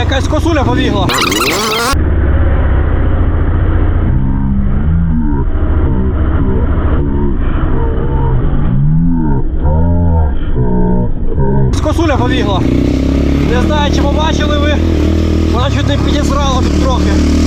Якась косуля побігла. Косуля побігла. Не знаю, чи побачили ви. Вона чуть не підізрала тут трохи.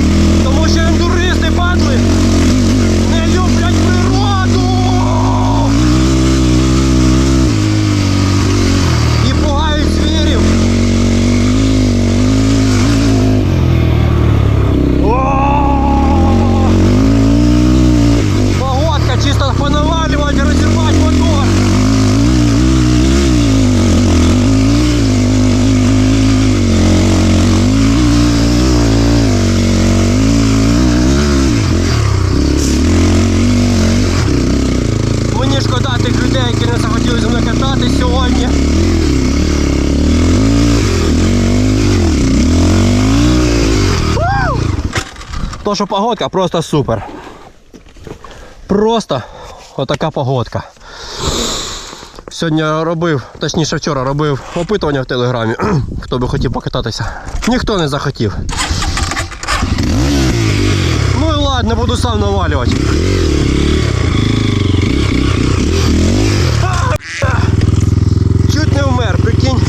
То, що погодка просто супер. Просто отака погодка. Сьогодні робив, точніше вчора робив опитування в телеграмі, хто би хотів покататися. Ніхто не захотів. Ну і ладно, буду сам навалювати. Чуть не вмер, прикинь.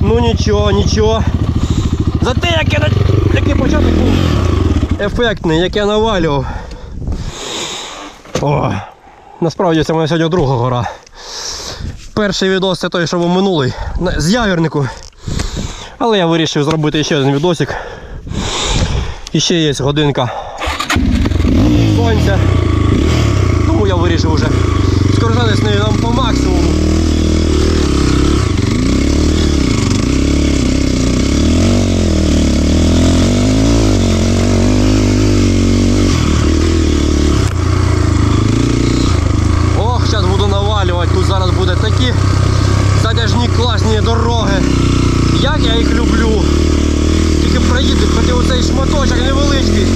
Ну нічого, нічого. За те, як я який початок був ефектний, як я навалював. О, насправді це моя сьогодні друга гора. Перший відос це той, що був минулий, з ягернику. Але я вирішив зробити ще один відосик. І ще є годинка сонця. Тому я вирішив вже скористатися нею нам по максимуму. Ох, зараз буду навалювати, тут зараз буде такі затяжні класні дороги. Як я їх люблю. Тільки проїдуть, хоч оцей шматочок невеличкий.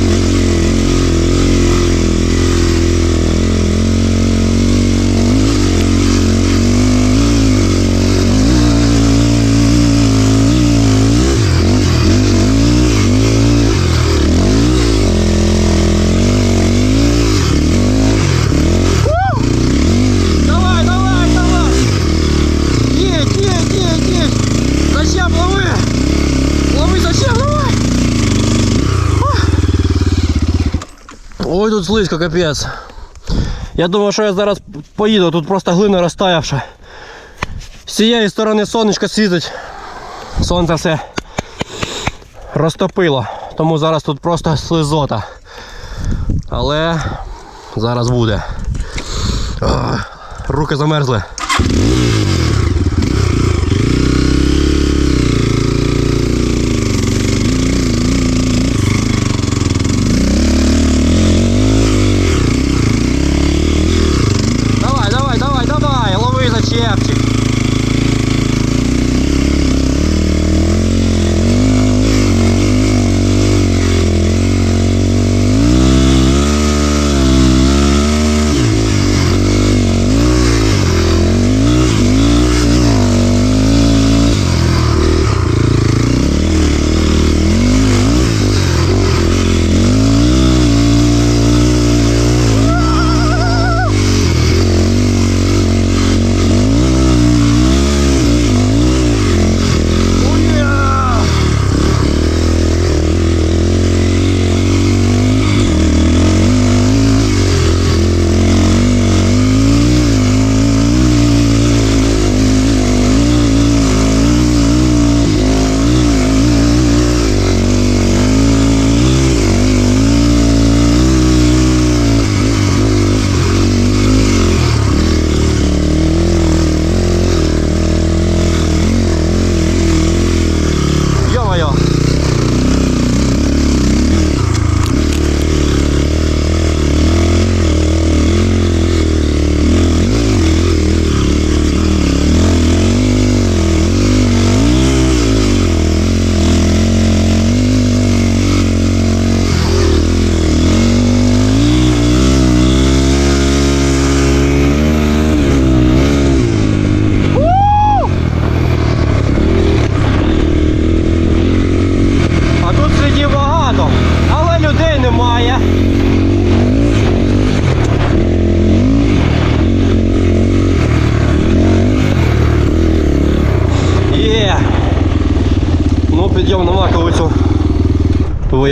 Слизько, капець. Я думаю, що я зараз поїду, тут просто глина розтаявша. З цієї сторони сонечко світить. Сонце все розтопило. Тому зараз тут просто слизота. Але зараз буде. Руки замерзли.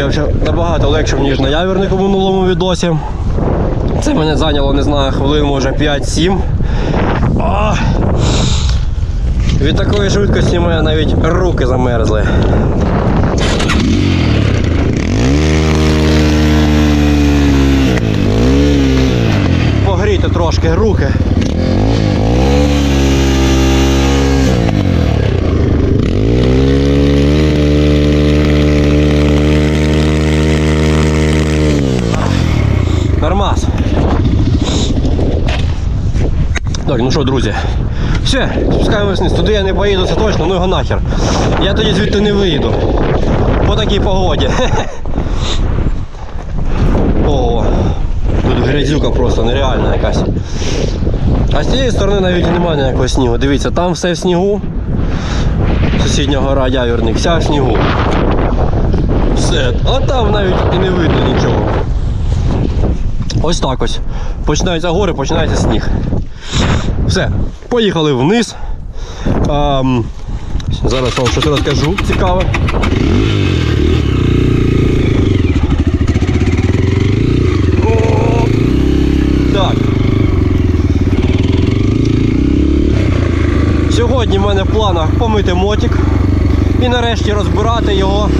Виявився набагато легшим, ніж на явірнику в минулому відосі. Це мене зайняло, не знаю, хвилин, може 5-7. А! Від такої швидкості в мене навіть руки замерзли. Погрійте трошки руки. Так, ну що, друзі, все, спускаємось вниз. Туди я не поїду, це точно, ну його нахер. Я тоді звідти не виїду. По такій погоді. О, тут грязюка просто нереальна якась. А з цієї сторони навіть немає ніякого снігу. Дивіться, там все в снігу. Сусідня гора Явірник, вся в снігу. Все. А там навіть і не видно нічого. Ось так ось. Починаються гори, починається сніг. Все, поїхали вниз. Ам, зараз вам щось розкажу цікаве. Так. Сьогодні в мене в планах помити мотик і нарешті розбирати його,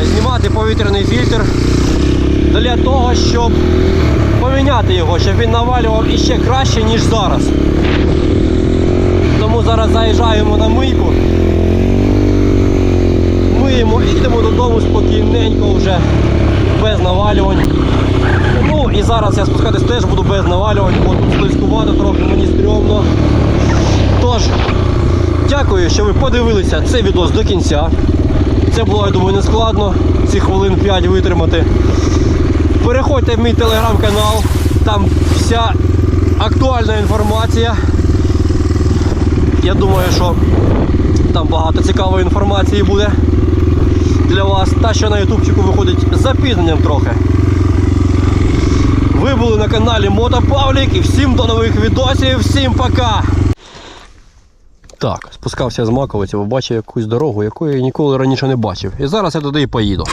е, знімати повітряний фільтр для того, щоб поміняти його, щоб він навалював іще краще, ніж зараз. Тому зараз заїжджаємо на мийку. Миємо і йдемо додому спокійненько вже, без навалювань. Ну і зараз я спускатись теж буду без навалювань, бо тут слизькувато, трохи мені стрьомно. Тож, дякую, що ви подивилися цей відос до кінця. Це було, я думаю, не складно ці хвилин 5 витримати. Переходьте в мій телеграм-канал, там вся актуальна інформація. Я думаю, що там багато цікавої інформації буде для вас. Та, що на ютубчику виходить з запізненням трохи. Ви були на каналі Мото Павлік і всім до нових відосів, всім пока! Так, спускався з Маковиці, побачив якусь дорогу, яку я ніколи раніше не бачив. І зараз я туди і поїду.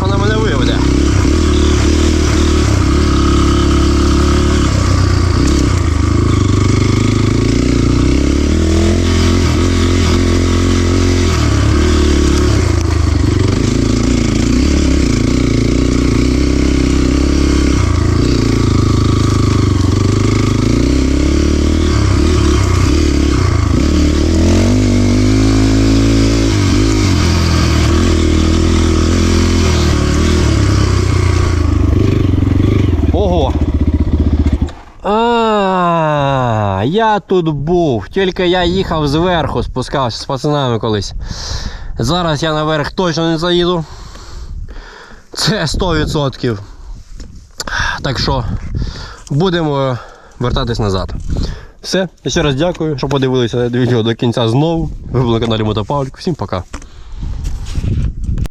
Ж вона мене виведе? Ого. А, я тут був. Тільки я їхав зверху, спускався з пацанами колись. Зараз я наверх точно не заїду. Це 100%. Так що будемо вертатись назад. Все, ще раз дякую, що подивилися відео до кінця знову. Ви були на каналі Мотопавлік. Всім пока.